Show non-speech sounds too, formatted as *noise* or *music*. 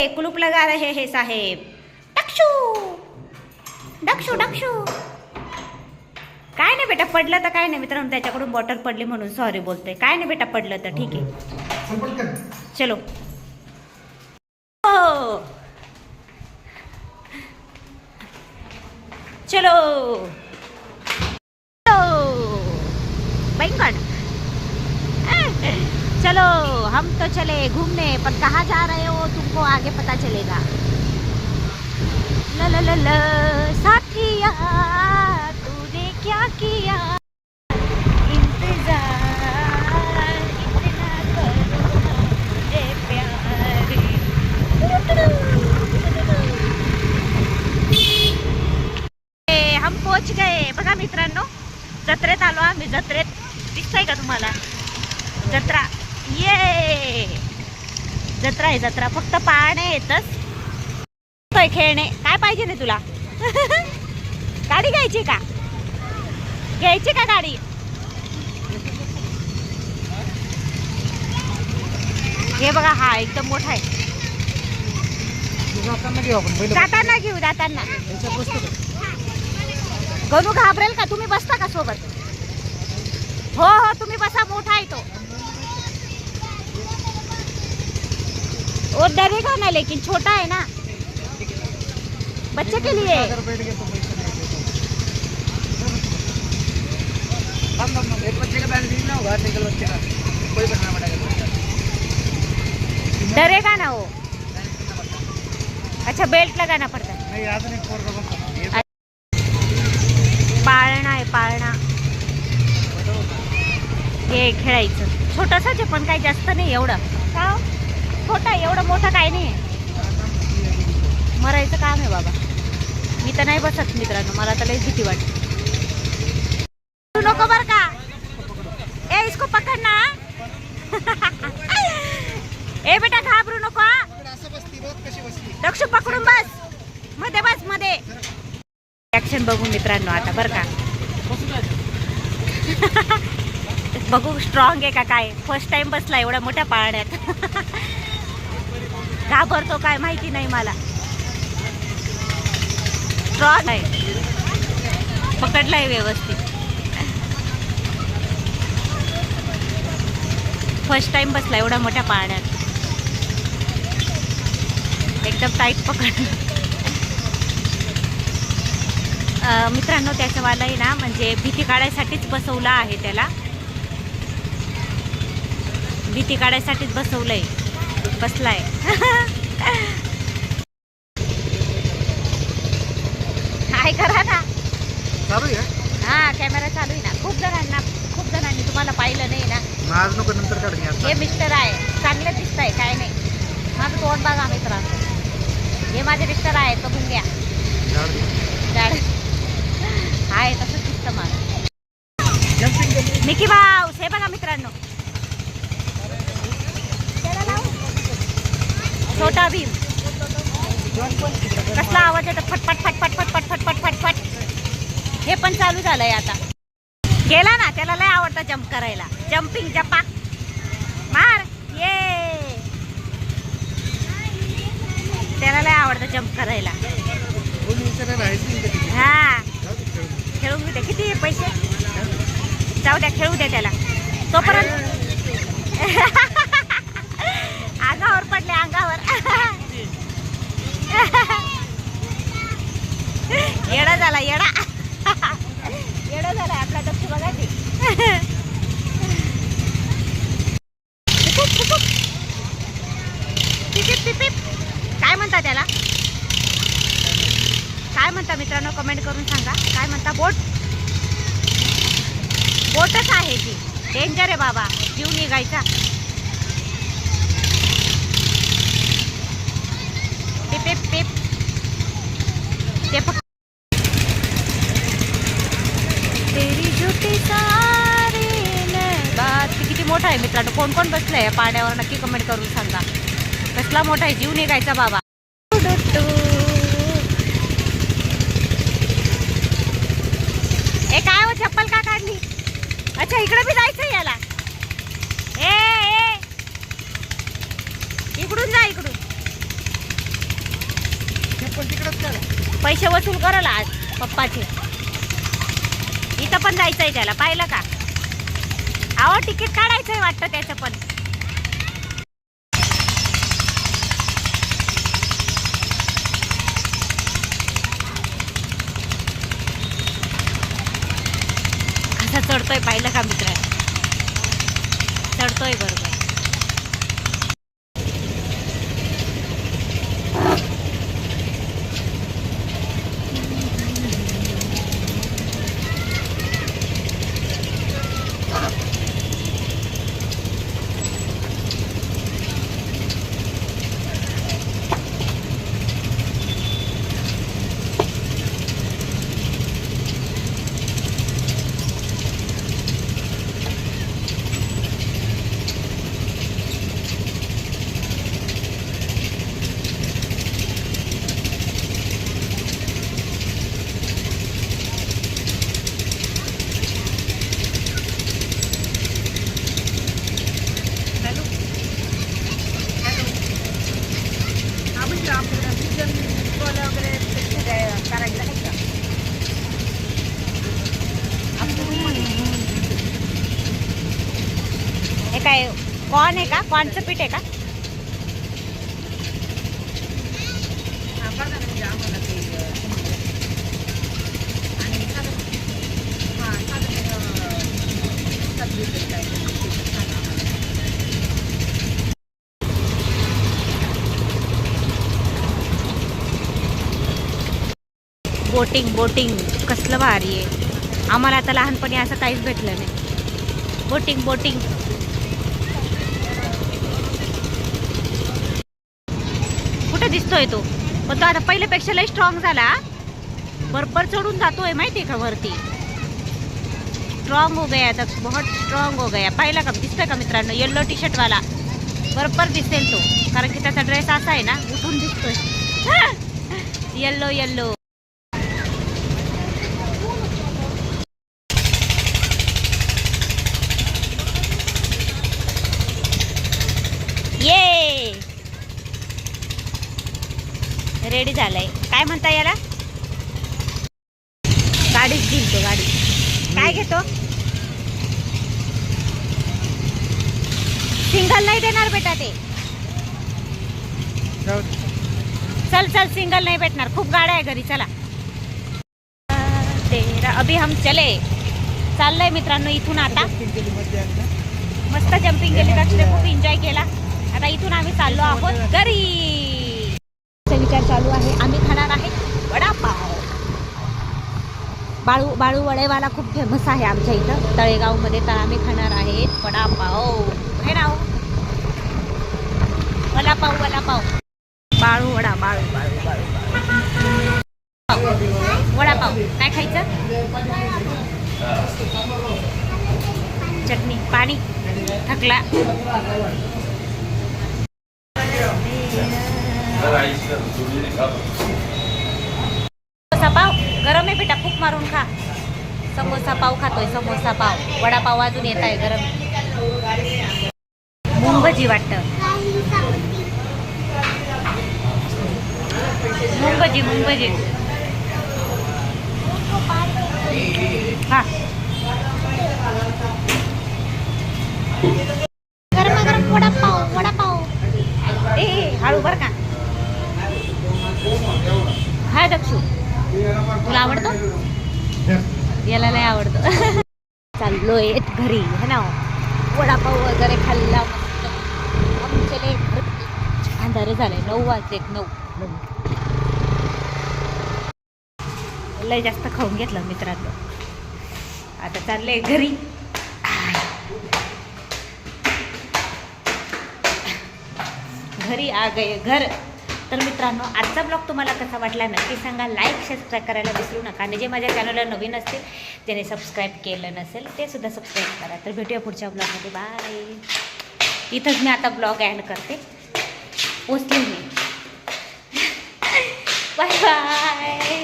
कुलूप लगा रहे हे साहेब. डक्षू! डक्षू डक्षू! काय नाही बेटा पडलं तर काय नाही मित्रांनो त्याच्याकडून बॉटल पडली म्हणून सॉरी बोलते काय नाही बेटा पडलं तर ठीक आहे. चलो. हो. चलो चलो बैंगन चलो हम तो चले घूमने पर कहाँ जा रहे हो? तुमको आगे पता चलेगा। ल ल ल ल साथिया तूने क्या किया? इंतजार इतना करो मुझे प्यारे। हम पोच गए। बघा मित्रांनो जत्रेत आलो आम्ही जत्रेत दिसतंय का तुम्हाला? जत्रा. ये जत्रा आहे जत्रा. फक्त पाहणे येतच. खेळणे. काय पाहिजे ना तुला? *laughs* गाडी घ्यायची का? घ्यायची का गाडी? हे बघा हा एकदम मोठा आहे. जाताना घेऊ जाताना. गणू घाबरेल का? तुम्ही बसता का सोबत? हो हो तुम्ही बसा. मोठा आहे तो. और डरेगा ना लेकिन छोटा है ना। बच्चे के लिए। एक बच्चे का ना होगा सिंगल बच्चे का कोई बनना पड़ेगा डरेगा ना वो अच्छा बेल्ट लगाना पड़ता है पाळणा आहे पाळणा। हे खेळायचं. छोटंसंच आहे पण काही जास्त नाही एवढं? छोटा आहे, एवढं मोठं काय नाही. मरायचं काम आहे बाबा. मी तर नाही बसत मित्रांनो मला तर लई भीती वाटते. तू नको बर का. ए इसको पकडना *laughs* ए बेटा घाबरू नको लक्ष दक्ष पकडून बस. मध्ये बसमध्ये. ऍक्शन बघू मित्रांनो आता बर का. *laughs* बघू स्ट्रॉंग आहे का काय? फर्स्ट टाइम बसला एवढ्या मोठ्या पाळण्यात. *laughs* घाबरतो काय माहिती नाही मला. स्ट्रॉंग आहे. पकडलाय व्यवस्थित. फर्स्ट टाइम बसला एवढ्या मोठ्या पाण्यात एकदम टाईट पकड मित्रांनो मित्रांनो त्याच्यावालाही ना म्हणजे भीती काढायसाठीच बसवला आहे त्याला. भीती काढायसाठीच बसवलं आहे बसलाय. हाय करा ना चालू आहे हा कॅमेरा चालू आहे ना. खूप जणांना खूप जणांनी तुम्हाला पाहिलं नाही ना. आज नको नंतर काढून हे मिस्टर आहे. चांगले दिसत आहे काय नाही. माझं तोंड बघा मित्रांनो हे माझे मिस्टर आहे बघून घ्या. आहे तसंच दिसतं मला. मिकी माऊस हे बघा मित्रांनो त्याला लावू. छोटा भीम. कसला आवाज येतो? फटफट फटफट फटफट फटफट फटफट हे पण चालू झालंय आता. गेला ना त्याला लय आवडतं जम्प करायला. जम्पिंग जपा मार. ये. त्याला लय आवडतं जम्प करायला. हा. दे खेळून घेऊ किती पैसे? जाऊ द्या खेळू द्या त्याला. तोपर्यंत *laughs* अंगावर पडले अंगावर येडा झाला येडा येडा झाला आपला दक्ष बघा ते पिपीप, पिपीप. पिपीप, पिपीप. काय म्हणता त्याला काय म्हणता मित्रांनो? कमेंट करून सांगा. काय म्हणता बोट? बोटच आहे ती. डेंजर आहे बाबा. जीव निघायचा. ते फक्त तेरी किती मोठा आहे मित्रांनो. कोण कोण बसलंय पाण्यावर? नक्की कमेंट करून सांगा. कसला मोठा आहे? जीव निघायचा बाबा ए काय हो चप्पल का काढली अच्छा इकडे बी जायचं याला. ए ए. इकडून जा इकडून. पैसे वसूल करल आज पप्पाचे. इथं पण जायचंय त्याला पाहिलं का? अहो तिकीट काढायचंय वाटतं त्याचं पण. कसा चढतोय पाहिलं का मित्र चढतोय बरोबर हॅलो हॅलो हा म्हणजे आपल्याला सीजन फळं वगैरे ते काय करायचं आहे का आपल्या रूममध्ये हे काय कॉर्न आहे का कॉर्नचं पीठ आहे का हा, बघा ना म्हणजे आम्हाला ते अं, आणि साधं हां साधं अं, साधं भेटेल काय पीठ आहे का? Boating boating. कसलं भारी आहे. आम्हाला आता लहानपणी असं काहीच भेटलं नाही. Boating boating. कुठे दिसतोय तो. पण तो आता पहिल्यापेक्षा लय स्ट्रॉंग झाला बरोबर चढून जातोय माहितीये का वरती? स्ट्रॉंग हो गया आता बहुत स्ट्रॉंग हो गया. पाहिला का दिसतोय का मित्रांनो? येल्लो टी शर्टवाला बरोबर दिसेल तो. कारण की त्याचा ड्रेस असा आहे ना उठून दिसतोय. *laughs* येल्लो येल्लो ये रेडी झालंय. काय म्हणता याला? गाडीच घेईल तो गाडी. काय घेतो? सिंगल नाही देणार बेटा ते. चल चल सिंगल नाही भेटणार. खूप गाड्या आहे घरी चला. तेरा अभि हम चले. चाललंय मित्रांनो इथून आता. आहे. मस्त जम्पिंग केली रक्षणे खूप एन्जॉय केला. आता इथून आम्ही चाललो आहोत घरी चा विचार चालू आहे आम्ही खाणार आहे वडापाव बाळू बाळू वडेवाला खूप फेमस आहे आमच्या इथं. तळेगावमध्ये तर आम्ही खाणार आहेत. वडापाव. हे नाव? वडापाव वडापाव. बाळू वडा बाळू बाळू बाळू वडापाव. काय खायचं? चटणी. पाणी. थकला. पाव गरम आहे बेटा खूप मारून खा. समोसा पाव खातोय समोसा पाव. वडापाव अजून येत आहे गरम. मूग भजी वाटतं. मूग भजी हा. गरम गरम वडापाव वडापाव. ए हळू बर का. हाय दक्षू. तुला आवडतो? याला नाही आवडतो. चाललोय घरी है ना? वडापाव वगैरे खाल्ला मस्त. अंधारे झाले नऊ वाजले नऊ. लय जास्त खाऊन घेतलं मित्रांनो. आता चाललंय घरी. घरी आ गए घर. तर मित्रांनो आजचा ब्लॉग तुम्हाला कसा वाटला नक्की सांगा. लाईक सबस्क्राईब करायला विसरू नका. आणि जे माझ्या चॅनलला नवीन असतील त्याने सबस्क्राईब केलं नसेल ते सुद्धा सबस्क्राईब करा. तर भेटूया पुढच्या ब्लॉगमध्ये बाय इथंच मी आता ब्लॉग ॲड करते. पोचली मी. *laughs* Bye bye